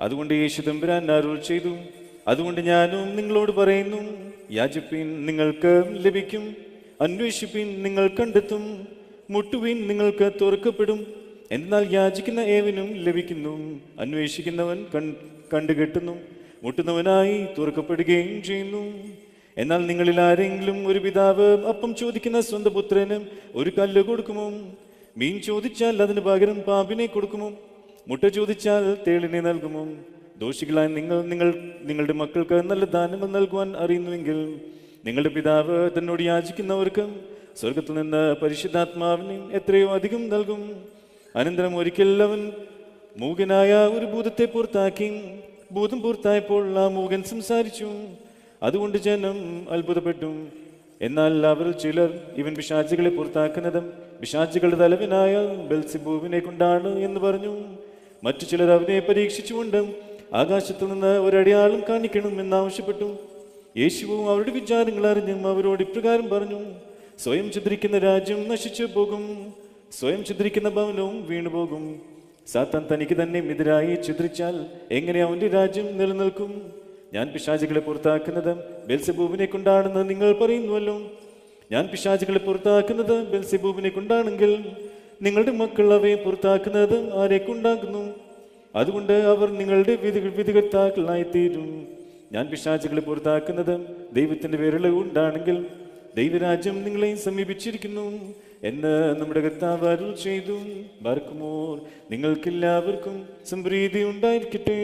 അതുകൊണ്ട് യേശു തമ്പുരാൻ അരുൾ ചെയ്തു. അതുകൊണ്ട് ഞാനും നിങ്ങളോട് പറയുന്നു യാചിപ്പിൻ നിങ്ങൾക്ക് ലഭിക്കും അന്വേഷിപ്പിൻ നിങ്ങൾ കണ്ടെത്തും മുട്ടുവിൻ നിങ്ങൾക്ക് തുറക്കപ്പെടും. എന്നാൽ യാചിക്കുന്ന ഏവനും ലഭിക്കുന്നു അന്വേഷിക്കുന്നവൻ കണ്ടുകെട്ടുന്നു മുട്ടുന്നവനായി തുറക്കപ്പെടുകയും ചെയ്യുന്നു. എന്നാൽ നിങ്ങളിൽ ആരെങ്കിലും ഒരു പിതാവ് അപ്പം ചോദിക്കുന്ന സ്വന്തം ഒരു കല്ല് കൊടുക്കുമോ? മീൻ ചോദിച്ചാൽ അതിന് പകരം പാമ്പിനെ കൊടുക്കുമോ? മുട്ട ചോദിച്ചാൽ തേളിനെ നൽകുമോ? ദോഷികളായ നിങ്ങൾ നിങ്ങൾ നിങ്ങളുടെ മക്കൾക്ക് നല്ല ദാനങ്ങൾ നൽകുവാൻ അറിയുന്നുവെങ്കിൽ നിങ്ങളുടെ പിതാവ് തന്നോട് യാചിക്കുന്നവർക്ക് സ്വർഗത്തിൽ നിന്ന് പരിശുദ്ധാത്മാവിന് എത്രയോ അധികം നൽകും. അനന്തരം ഒരിക്കൽ അവൻ മൂകനായ ഒരു ഭൂതത്തെ പുറത്താക്കി ഭൂതം പുറത്തായപ്പോൾ ആ മൂകൻ സംസാരിച്ചു അതുകൊണ്ട് ജനം അത്ഭുതപ്പെട്ടു. എന്നാൽ അവർ ചിലർ ഇവൻ പിശാചുകളെ പുറത്താക്കുന്നതും പിശാചുകളുടെ തലവനായ ബെൽസിബൂവിനെ കൊണ്ടാണ് എന്ന് പറഞ്ഞു. മറ്റു ചിലർ അവനെ പരീക്ഷിച്ചുകൊണ്ട് ആകാശത്തു നിന്ന് ഒരടയാളം കാണിക്കണം എന്നാവശ്യപ്പെട്ടു യേശുവും അവരുടെ വിചാരങ്ങൾ അറിഞ്ഞും അവരോട് ഇപ്രകാരം പറഞ്ഞു സ്വയം ചിദ്രിക്കുന്ന രാജ്യം നശിച്ചു പോകും. സ്വയം ചിദ്രിക്കുന്ന ഭവനവും വീണുപോകും സാത്താൻ തനിക്ക് തന്നെ എതിരായി ചിദ്രിച്ചാൽ എങ്ങനെ അവന്റെ രാജ്യം നിലനിൽക്കും? ഞാൻ പിശാചികളെ പുറത്താക്കുന്നത് ബെൽസബൂബിനെ കൊണ്ടാണെന്ന് നിങ്ങൾ പറയുന്നുവല്ലോ. ഞാൻ പിശാചികളെ പുറത്താക്കുന്നത് ബെൽസബൂബിനെ കൊണ്ടാണെങ്കിൽ നിങ്ങളുടെ മക്കൾ അവയെ പുറത്താക്കുന്നത് ആരെ കൊണ്ടാക്കുന്നു അതുകൊണ്ട് അവർ നിങ്ങളുടെ വിധി വിധികർത്താക്കളായി തീരും ഞാൻ പിശാചുകളെ പുറത്താക്കുന്നത് ദൈവത്തിന്റെ വിരള കൊണ്ടാണെങ്കിൽ ദൈവരാജ്യം നിങ്ങളെ സമീപിച്ചിരിക്കുന്നു എന്ന് നമ്മുടെ കർത്താവ് അരുൾ ചെയ്തു. ബാർക്കുമോർ നിങ്ങൾക്കെല്ലാവർക്കും സംപ്രീതി ഉണ്ടായിരിക്കട്ടെ.